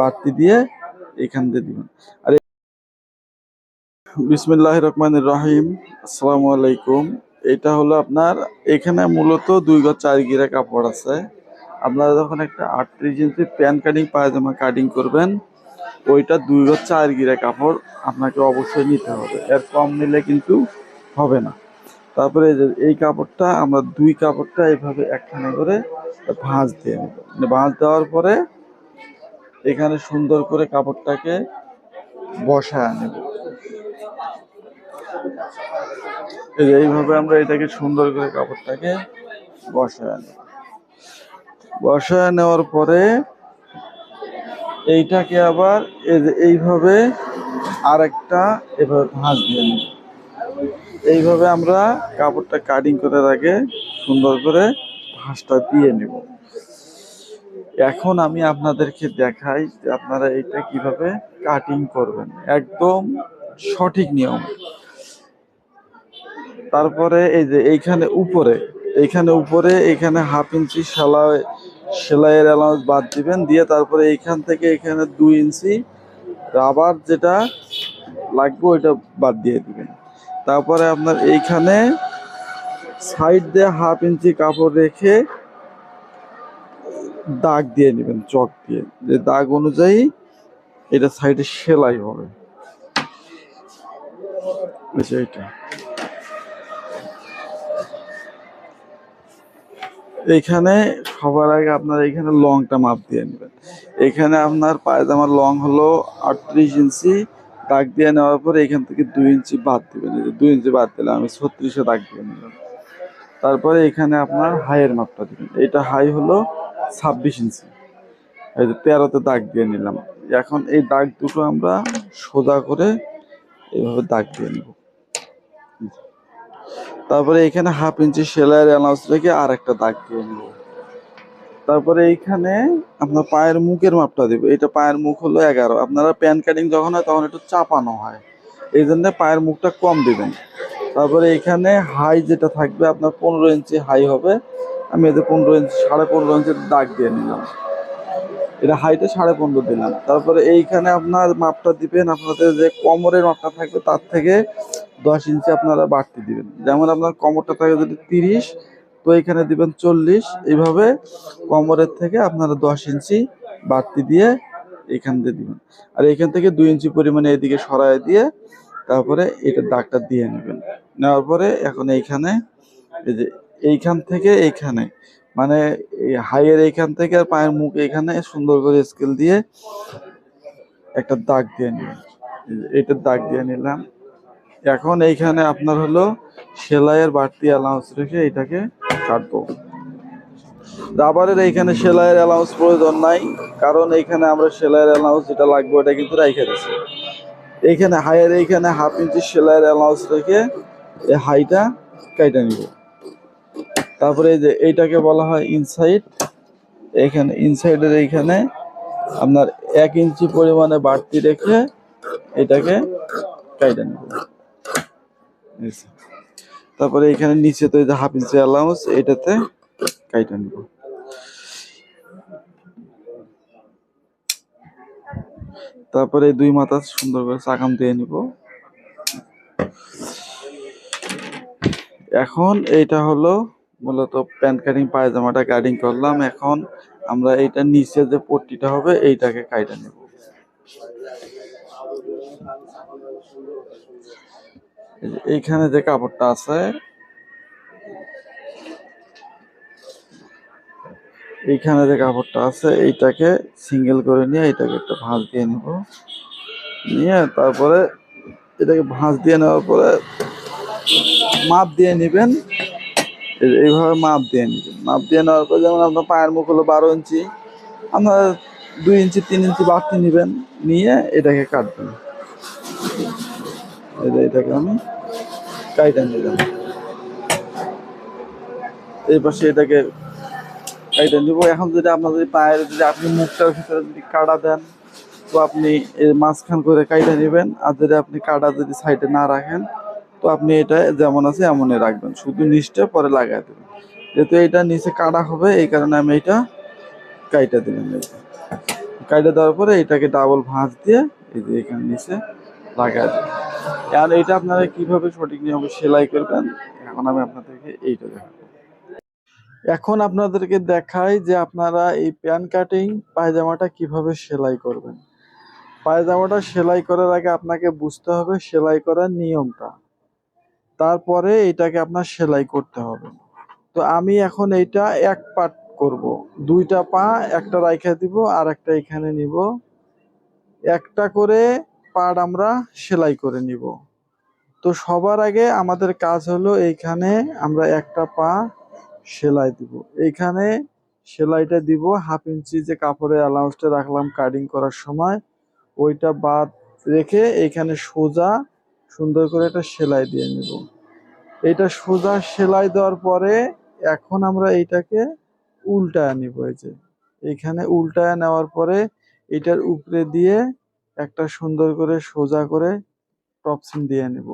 বাড়তি দিয়ে এখান দিয়ে দিবেন। আর বিসমিল্লাহ রহমান রহিম, আসসালামু আলাইকুম। এটা হলো আপনার, এখানে মূলত দুই গজ চার গিরা কাপড় আছে। আপনারা যখন একটা আটত্রিশ ইঞ্চি প্যান্ট কাটিং, পায়জামা কাটিং করবেন, ওইটা দুই গজ চার গিরা কাপড় আপনাকে অবশ্যই নিতে হবে। এর কম নিলে কিন্তু হবে না। তারপরে এই কাপড়টা, আমরা দুই কাপড়টা এইভাবে একখানে করে ভাঁজ দিয়ে নেব। মানে ভাঁজ দেওয়ার পরে এখানে সুন্দর করে কাপড়টাকে বসায় নেব। এই এইভাবে আমরা এটাকে সুন্দর করে কাপড়টাকে বসায় নেব। বসায় নেওয়ার পরে এইটাকে আবার এইভাবে আরেকটা এভাবে ভাঁজ দিয়ে নেব। এইভাবে আমরা কাপড়টা কাটিং করার আগে সুন্দর করে ভাঁজটা দিয়ে নেব। এখন আমি আপনাদেরকে দেখাই আপনারা এটা কীভাবে কাটিং করবেন। একদম সঠিক নিয়ম। তারপরে এই যে এইখানে উপরে এইখানে উপরে এখানে হাফ ইঞ্চি সেলাই, সেলাইয়ের অ্যালাউন্স বাদ দিবেন, দিয়ে তারপরে এইখান থেকে এখানে দুই ইঞ্চি রাবার যেটা লাগবে ওইটা বাদ দিয়ে দিবেন। তারপরে আপনার এইখানে সাইড দিয়ে হাফ ইঞ্চি কাপড় রেখে দাগ দিয়ে নেবেন, চক দিয়ে। যে দাগ অনুযায়ী এটা সাইডে সেলাই হবে। এটা এইখানে সবার আগে আপনার এখানে লংটা মাপ দিয়ে নেবেন। এখানে আপনার পায়জামার লং হলো আটত্রিশ ইঞ্চি। দাগ দিয়ে নেওয়ার পরে এখান থেকে দুই ইঞ্চি বাদ দিবেন। দুই ইঞ্চি বাদ দিলে আমি ছত্রিশে দাগ দিয়ে নিলাম তারপরে এখানে আপনার হাইয়ের মাপটা দিবেন। এটা হাই হলো ছাব্বিশ ইঞ্চি। এই যে তেরোতে দাগ দিয়ে নিলাম। এখন এই দাগ দুটো আমরা সোজা করে এইভাবে দাগ দিয়ে নেব। তারপরে এখানে হাফ ইঞ্চি সেলাইয়ের অ্যালাউন্স রেখে আর একটা দাগ দিয়ে নেব। তারপরে এইখানে আপনার পায়ের মুখের মাপটা দেবে। এটা পায়ের মুখ হলো এগারো। আপনারা প্যান কাটিং যখন হয় তখন একটু চাপানো হয়। এই জন্য পায়ের মুখটা কম দিবেন। তারপরে এখানে হাই যেটা থাকবে আপনার পনেরো ইঞ্চি হাই হবে। আমি এতে পনেরো ইঞ্চি সাড়ে পনেরো ইঞ্চির দাগ দিয়ে নিলাম। এটা হাইটে সাড়ে পনেরো দিলাম। তারপরে এইখানে আপনার মাপটা দিবেন, আপনাদের যে কোমরের মাপটা থাকবে তার থেকে দশ ইঞ্চি আপনারা বাড়তি দিবেন। যেমন আপনার কোমরটা থাকে যদি তিরিশ, তো এখানে দিবেন চল্লিশ। এইভাবে কোমরের থেকে আপনারা দশ ইঞ্চি বাড়তি দিয়ে এখান দিয়ে দিবেন। আর এখান থেকে দুই ইঞ্চি পরিমাণে এদিকে সরায় দিয়ে তারপরে এটা দাগটা দিয়ে নেবেন। নেওয়ার পরে এখন এইখানে এই যে এইখান থেকে এইখানে মানে হাইয়ের এইখান থেকে আর পায়ের মুখ এইখানে সুন্দর করে স্কেল দিয়ে একটা দাগ দিয়ে নিলাম। এইটার দাগ দিয়ে নিলাম। এখন এইখানে আপনার হলো সেলাইয়ের বাড়তি অ্যালাউন্স রেখে এটাকে কাটবো। রাবারের এইখানে সেলাইয়ের অ্যালাউন্স প্রয়োজন নাই, কারণ এইখানে আমরা সেলাইয়ের অ্যালাউন্স যেটা লাগবে ওটা কিন্তু রাইখে দিচ্ছি এইখানে হাইয়ের এইখানে হাফ ইঞ্চি সেলাইয়ের অ্যালাউন্স রেখে এই হাইটা কাইটা নিব। তারপরে এই যে এইটাকে বলা হয় ইনসাইড এখানে ইনসাইডের এইখানে আপনার এক ইঞ্চি পরিমাণে বাড়তি রেখে এটাকে কাইটা নিব। তারপরে এখানে নিচে তো এই যে হাফ ইঞ্চি অ্যালাউন্স এটাতে কাইটা নিব। তারপরে দুই মাথা সুন্দর করে চাকাম দিয়ে নিব। এখন এইটা হলো মূলত প্যান্ট কাটিং, পায়জামাটা কাটিং করলাম। এখন আমরা এইটা নিচে যে পট্টিটা হবে, এইটাকে কাইটা নেব। এইখানে যে কাপড়টা আছে, এইখানে যে কাপড়টা আছে, এইটাকে সিঙ্গেল করে নিয়ে এটাকে একটা ভাঁজ দিয়ে নিব। নিয়ে তারপরে এটাকে ভাঁজ দিয়ে নেওয়ার পরে মাপ দিয়ে নেবেন। এই এইভাবে মাপ দিয়ে নেবেন। মাপ দিয়ে নেওয়ার পর যেমন আপনার পায়ের মুখ হলো বারো ইঞ্চি, আপনার দুই ইঞ্চি, তিন ইঞ্চি বাড়তি নেবেন, নিয়ে এটাকে কাটবেন। যে এটাকে আমি কাইটা নিলাম এই পাশে এটাকে কাইটা নিব এখন যদি আপনার যদি পায়ের যদি আপনি মুখটার ভিতরে যদি কাটা দেন, তো আপনি এই মাঝখান করে কাইটা নেবেন। আর যদি আপনি কাটা যদি সাইডে না রাখেন তো আপনি এটা যেমন আছে এমনই রাখবেন। শুধু নিচটা পরে লাগাই দেবেন। যেহেতু এটা নিচে কাটা হবে, এই কারণে আমি এটা কাইটা দিলাম। কাইটে দেওয়ার পরে এটাকে ডাবল ভাঁজ দিয়ে এই যে এখানে নিচে লাগাই দেবেন। আর এটা আপনারা কীভাবে সঠিক নিয়মে সেলাই করবেন, এখন আমি আপনাদেরকে এইটা দেখাবো। এখন আপনাদেরকে দেখাই যে আপনারা এই প্যান কাটিং পায়জামাটা কীভাবে সেলাই করবেন। পায়জামাটা সেলাই করার আগে আপনাকে বুঝতে হবে সেলাই করার নিয়মটা। তারপরে এটাকে আপনার সেলাই করতে হবে। তো আমি এখন এইটা এক পার্ট করব। দুইটা পা, একটা রাইখা দিব, আর একটা এখানে নিব। একটা করে পার্ট আমরা সেলাই করে নিব। তো সবার আগে আমাদের কাজ হলো এইখানে আমরা একটা পা সেলাই দিব। এইখানে সেলাইটা দিব হাফ ইঞ্চি যে কাপড়ের অ্যালাউন্সটা রাখলাম কাটিং করার সময়, ওইটা বাদ রেখে এইখানে সোজা সুন্দর করে এটা সেলাই দিয়ে নিব। এটা সোজা সেলাই দেওয়ার পরে এখন আমরা এইটাকে উল্টায় নিব এই যে। এখানে উল্টায় নেওয়ার পরে এটার উপরে দিয়ে একটা সুন্দর করে সোজা করে টপসিন দিয়ে নেব।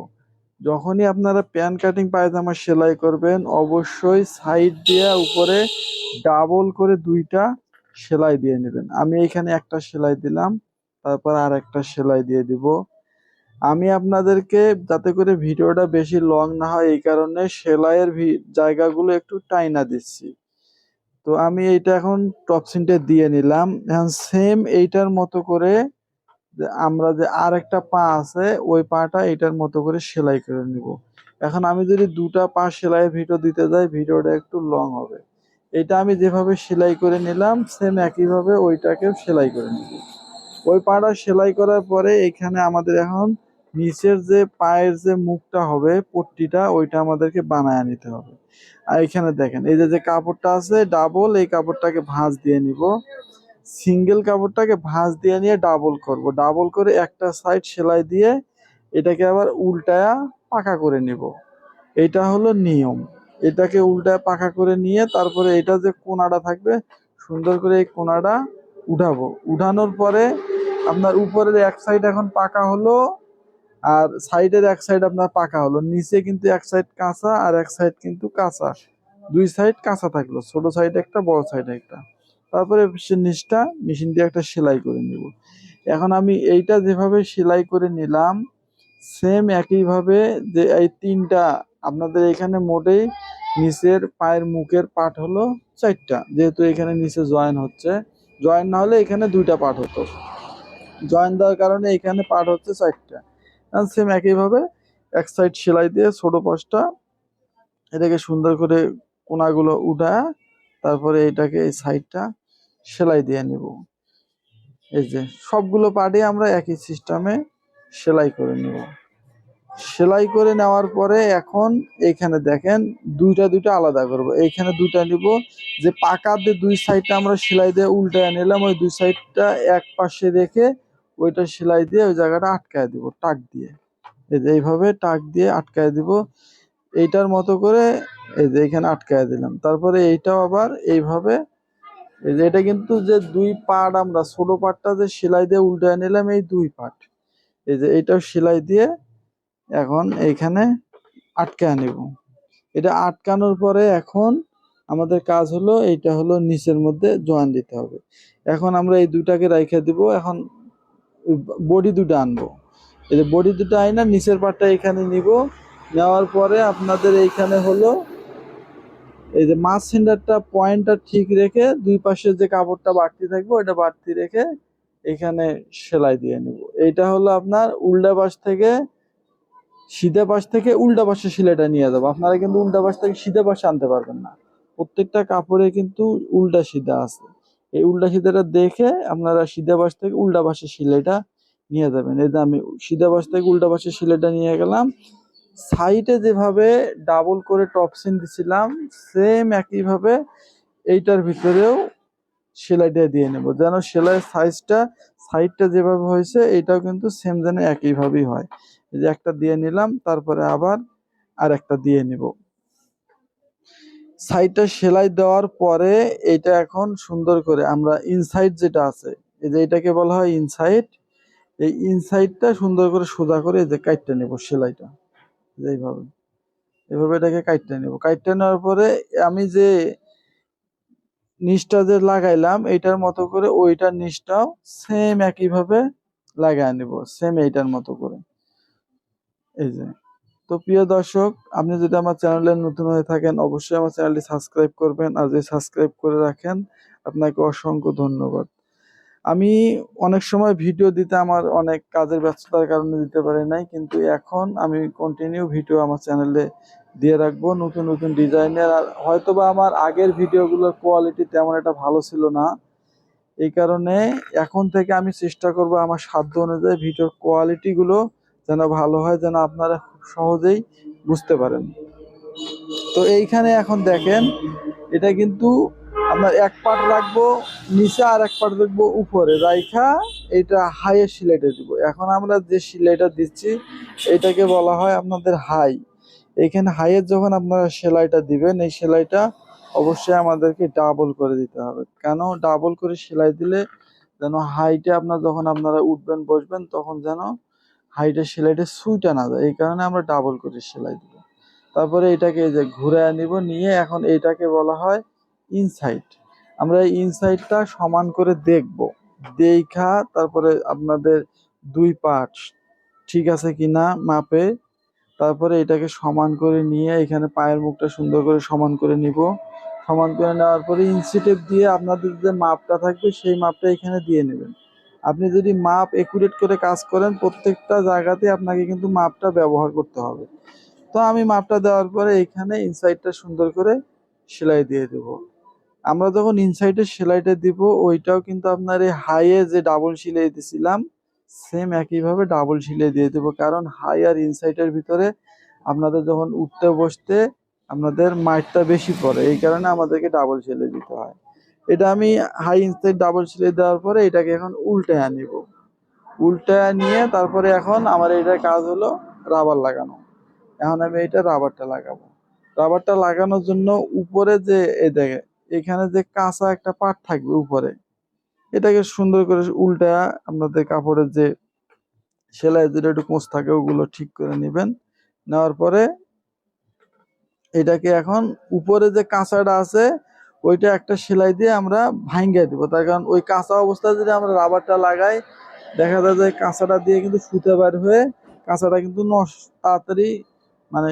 যখনই আপনারা প্যান কাটিং পায়জামা সেলাই করবেন, অবশ্যই সাইড দিয়ে উপরে ডাবল করে দুইটা সেলাই দিয়ে নেবেন। আমি এখানে একটা সেলাই দিলাম, তারপর আর একটা সেলাই দিয়ে দিব। আমি আপনাদেরকে যাতে করে ভিডিওটা বেশি লং না হয়, এই কারণে সেলাইয়ের জায়গাগুলো একটু টাইনা দিচ্ছি। তো আমি এইটা এখন টপ টপসিনটা দিয়ে নিলাম। এখন সেম এইটার মতো করে আমরা যে আর একটা পা আছে, ওই পাটা এটার মতো করে সেলাই করে নিব। এখন আমি যদি দুটা পা সেলাইয়ের ভিডিও দিতে যাই, ভিডিওটা একটু লং হবে। এটা আমি যেভাবে সেলাই করে নিলাম সেম একইভাবে ওইটাকে সেলাই করে নিব। ওই পাটা সেলাই করার পরে এখানে আমাদের এখন নিচের যে পায়ের যে মুখটা হবে পট্টিটা, ওইটা আমাদেরকে বানায় নিতে হবে। আর এখানে দেখেন, এই যে কাপড়টা আছে ডাবল এই কাপড়টাকে ভাঁজ দিয়ে নিব। সিঙ্গেল কাপড়টাকে ভাঁজ দিয়ে নিয়ে ডাবল করব। ডাবল করে একটা সাইড সেলাই দিয়ে এটাকে আবার উল্টায়া পাকা করে নিব। এটা হলো নিয়ম। এটাকে উল্টায় পাকা করে নিয়ে তারপরে এটা যে কোনাটা থাকবে, সুন্দর করে এই কোনাটা উঠাবো। উঠানোর পরে আপনার উপরের এক সাইড এখন পাকা হলো আর সাইডের এক সাইড আপনার পাকা হলো, নিচে কিন্তু এক সাইড কাঁচা আর এক সাইড কিন্তু কাঁচা। দুই সাইড কাঁচা থাকল, ছোট সাইড একটা, বড় সাইড একটা। তারপরে নিচটা মেশিন দিয়ে একটা সেলাই করে নিব। এখন আমি এইটা যেভাবে সেলাই করে নিলাম সেম একইভাবে যে এই তিনটা, আপনাদের এখানে মোটেই নিচের পায়ের মুখের পাট হলো চারটা, যেহেতু এখানে নিচে জয়েন হচ্ছে। জয়েন না হলে এখানে দুইটা পাট হতো। জয়েন দেওয়ার কারণে এখানে পাট হচ্ছে চারটা। সেম একইভাবে এক সাইড সেলাই দিয়ে ছোট পাশটা এটাকে সুন্দর করে কোনাগুলো উঠা তারপরে এটাকে এই সাইডটা সেলাই দিয়ে নিব। এই যে, সবগুলো পার্টই আমরা একই সিস্টেমে সেলাই করে নিব। সেলাই করে নেওয়ার পরে এখন এখানে দেখেন দুইটা দুইটা আলাদা করব। এইখানে দুইটা নিব, যে পাকা দিয়ে দুই সাইডটা আমরা সেলাই দিয়ে উল্টায় নিলাম, ওই দুই সাইডটা এক পাশে রেখে ওইটা সেলাই দিয়ে ওই জায়গাটা আটকায় দিব, টাক দিয়ে। এই যে এইভাবে টাক দিয়ে আটকায় দিব, এইটার মতো করে এই যে এখানে আটকায় দিলাম। তারপরে এইটাও আবার এইভাবে, এই যে এটা কিন্তু যে দুই পার্ট আমরা, ছোট পার্টটা যে সেলাই দিয়ে উল্টায় নিলাম, এই দুই পার্ট এই যে এইটাও সেলাই দিয়ে এখন এইখানে আটকায় নিব। এটা আটকানোর পরে এখন আমাদের কাজ হলো, এইটা হলো নিচের মধ্যে জয়েন দিতে হবে। এখন আমরা এই দুটাকে রাইখা দিব, এখন বডি দুটো আনব। এই যে বডি দুটো আইনা, নিচের পাটটা এখানে নিব। নেওয়ার পরে আপনাদের এইখানে হলো, এই যে মাছ সেন্টারটা পয়েন্টটা ঠিক রেখে দুই পাশে যে কাপড়টা বাড়তি থাকবে, ওইটা বাড়তি রেখে এখানে সেলাই দিয়ে নিব। এইটা হলো আপনার উল্টা পাশ থেকে সিধা পাশ থেকে উল্টা পাশে সেলাইটা নিয়ে যাব। আপনারা কিন্তু উল্টা পাশ থেকে সিধা পাশে আনতে পারবেন না। প্রত্যেকটা কাপড়ে কিন্তু উল্টা সিধা আছে। এই উল্টা সিধাটা দেখে আপনারা সিধা পাশ থেকে উল্টা পাশে সেলাইটা নিয়ে যাবেন। এই যে আমি সিধা পাশ থেকে উল্টা পাশে সেলাইটা নিয়ে গেলাম। সাইডে যেভাবে ডাবল করে টপসিন দিছিলাম, সেম একইভাবে এইটার ভিতরেও সেলাইটা দিয়ে নেব। যেন সেলাইয়ের সাইজটা, সাইডটা যেভাবে হয়েছে, এটাও কিন্তু সেম যেন একইভাবেই হয়। এই যে একটা দিয়ে নিলাম, তারপরে আবার আর একটা দিয়ে নিব। সাইডটা সেলাই দেওয়ার পরে এটা এখন সুন্দর করে আমরা ইনসাইড যেটা আছে, এই যে এটাকে বলা হয় ইনসাইড এই ইনসাইডটা সুন্দর করে সোজা করে এই যে কাটতে নেব সেলাইটা এই এইভাবে, এভাবে এটাকে কাটতে নেব। কাটতে নেওয়ার পরে আমি যে নিচটা যে লাগাইলাম, এইটার মতো করে ওইটার নিচটাও সেম একইভাবে লাগাই নিব সেম এইটার মতো করে, এই যে। তো প্রিয় দর্শক, আপনি যদি আমার চ্যানেলে নতুন হয়ে থাকেন, অবশ্যই আমার চ্যানেলটি সাবস্ক্রাইব করবেন আর যদি সাবস্ক্রাইব করে রাখেন, আপনাকে অসংখ্য ধন্যবাদ। আমি অনেক সময় ভিডিও দিতে আমার অনেক কাজের ব্যস্ততার কারণে দিতে পারি নাই, কিন্তু এখন আমি কন্টিনিউ ভিডিও আমার চ্যানেলে দিয়ে রাখব নতুন নতুন ডিজাইনের আর হয়তোবা আমার আগের ভিডিওগুলোর কোয়ালিটি তেমন একটা ভালো ছিল না। এই কারণে এখন থেকে আমি চেষ্টা করব আমার সাধ্য অনুযায়ী ভিডিওর কোয়ালিটিগুলো যেন ভালো হয়, যেন আপনারা খুব সহজেই বুঝতে পারেন। তো এইখানে এখন দেখেন, এটা কিন্তু আপনার এক পার্ট রাখব, নিচে আর এক পার্ট রাখব উপরে। রাইখা, এটা হাইয়ের সিলাইটা দিব। এখন আমরা যে সিলাইটা দিচ্ছি, এটাকে বলা হয় আপনাদের হাই। এখানে হাইয়ের যখন আপনারা সেলাইটা দিবেন, এই সেলাইটা অবশ্যই আমাদেরকে ডাবল করে দিতে হবে। কেন? ডাবল করে সেলাই দিলে যেন হাইটে আপনার যখন আপনারা উঠবেন, বসবেন, তখন যেন হাইটের সেলাইটা সুইটা না যায় এই কারণে আমরা ডাবল করে সেলাই দিব। তারপরে এটাকে যে ঘুরে নিব, নিয়ে এখন এটাকে বলা হয় ইনসাইড আমরা এই ইনসাইডটা সমান করে দেখব। দেখা, তারপরে আপনাদের দুই পার্ট ঠিক আছে কিনা মাপে। তারপরে এটাকে সমান করে নিয়ে এখানে পায়ের মুখটা সুন্দর করে সমান করে নিব। সমান করে নেওয়ার পরে ইনসিটেপ দিয়ে আপনাদের যে মাপটা থাকবে, সেই মাপটা এখানে দিয়ে নেবেন। আপনি যদি মাপ একুরেট করে কাজ করেন, প্রত্যেকটা জায়গাতে আপনাকে কিন্তু মাপটা ব্যবহার করতে হবে। তো আমি মাপটা দেওয়ার পরে এখানে ইনসাইডটা সুন্দর করে সেলাই দিয়ে দেব। আমরা যখন ইনসাইডে সেলাইটা দিব, ওইটাও কিন্তু আপনার এই হাইয়ে যে ডাবল সেলাই দিছিলাম সেম একইভাবে ডাবল সেলাই দিয়ে দেবো। কারণ হাই আর ইনসাইডের ভিতরে আপনাদের যখন উঠতে বসতে, আপনাদের মাইটটা বেশি পড়ে। এই কারণে আমাদেরকে ডাবল সেলাই দিতে হয়। এটা আমি হাই ইনসাইড ডাবল সেলাই দেওয়ার পরে এটাকে এখন উল্টায় নিব। উল্টায় নিয়ে তারপরে এখন আমার এটা কাজ হলো রাবার লাগানো। এখন আমি এটা রাবারটা লাগাবো। রাবারটা লাগানোর জন্য উপরে যে এই দেখে এখানে যে কাঁচা একটা পাট থাকবে উপরে, এটাকে সুন্দর করে উল্টায় আপনাদের কাপড়ের যে সেলাই যেটা একটু কোঁচ থাকে ওগুলো ঠিক করে নেবেন। নেওয়ার পরে এটাকে এখন উপরে যে কাঁচাটা আছে ওইটা একটা সেলাই দিয়ে আমরা ভাঙ্গিয়ে দিব। তার কারণ ওই কাঁচা অবস্থায় যদি আমরা রাবারটা লাগাই, দেখা যায় যে কাঁচাটা দিয়ে কিন্তু সুতে বার হয়ে কাঁচাটা কিন্তু তাড়াতাড়ি মানে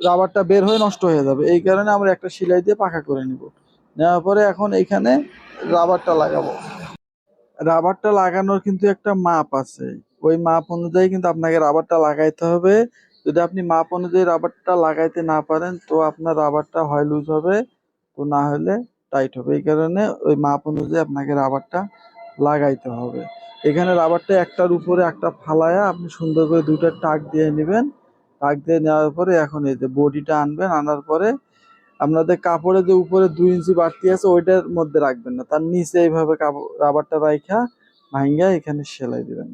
রাবারটা বের হয়ে নষ্ট হয়ে যাবে। এই কারণে আমরা একটা সেলাই দিয়ে পাকা করে নিব। নেওয়ার পরে এখন এইখানে রাবারটা লাগাবো। রাবারটা লাগানোর কিন্তু একটা মাপ আছে। ওই মাপ অনুযায়ী কিন্তু আপনাকে রাবারটা লাগাইতে হবে। যদি আপনি মাপ অনুযায়ী রাবারটা লাগাইতে না পারেন, তো আপনার রাবারটা হয় লুজ হবে। তো না হলে টাইট হবে। এই কারণে ওই মাপ অনুযায়ী আপনাকে রাবারটা লাগাইতে হবে। এখানে রাবারটা একটার উপরে একটা ফালায়া আপনি সুন্দর করে দুটো টাক দিয়ে নেবেন। টাক দিয়ে নেওয়ার পরে এখন এই যে বডিটা আনবেন, আনার পরে আপনাদের কাপড়ে যে উপরে দুই ইঞ্চি বাড়তি আছে ওইটার মধ্যে রাখবেন না। তার নিচে এইভাবে কাপড় রাবারটা রাইখা ভাঙ্গা এখানে সেলাই দিবেন।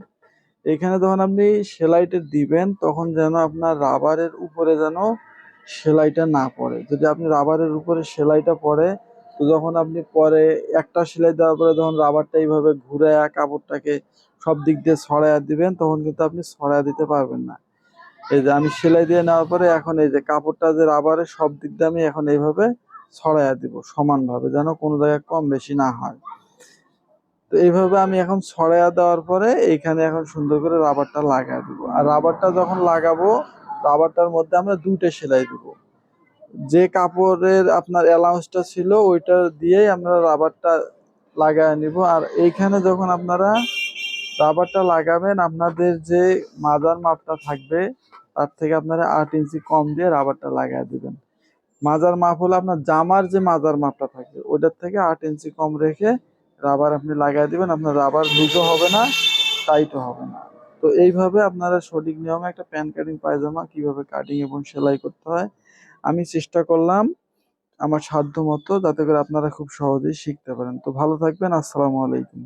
এখানে যখন আপনি সেলাইটা দিবেন, তখন যেন আপনার রাবারের উপরে যেন সেলাইটা না পড়ে যদি আপনি রাবারের উপরে সেলাইটা পড়ে তো যখন আপনি পরে একটা সেলাই দেওয়ার পরে যখন রাবারটা এইভাবে ঘুরে কাপড়টাকে সব দিক দিয়ে ছড়াইয়া দিবেন, তখন কিন্তু আপনি ছড়াইয়া দিতে পারবেন না। এই যে আমি সেলাই দিয়ে নেওয়ার পরে এখন এই যে কাপড়টা যে রাবারের সব দিক দিয়ে আমি এখন এইভাবে ছড়াইয়া দিব সমানভাবে, যেন কোনো জায়গায় কম বেশি না হয়। তো এইভাবে আমি এখন ছড়াইয়া দেওয়ার পরে এইখানে এখন সুন্দর করে রাবারটা লাগাই দিব। আর রাবারটা যখন লাগাবো রাবারটার মধ্যে আমরা দুইটা সেলাই দিব। যে কাপড়ের আপনার অ্যালাউন্সটা ছিল, ওইটা দিয়েই আমরা রাবারটা লাগায় নিব। আর এইখানে যখন আপনারা রাবারটা লাগাবেন, আপনাদের যে মাজার মাপটা থাকবে, তার থেকে আপনারা আট ইঞ্চি কম দিয়ে রাবারটা লাগায় দিবেন। মাজার মাপ হলো আপনার জামার যে মাজার মাপটা থাকে ওটার থেকে আট ইঞ্চি কম রেখে রাবার আপনি লাগাই দিবেন। আপনার রাবার লুজও হবে না, টাইটও হবে না। তো এইভাবে আপনারা সঠিক নিয়মে একটা প্যান কাটিং পায়জামা কীভাবে কাটিং এবং সেলাই করতে হয়, আমি চেষ্টা করলাম আমার সাধ্য মতো যাতে করে আপনারা খুব সহজেই শিখতে পারেন। তো ভালো থাকবেন, আসসালামু আলাইকুম।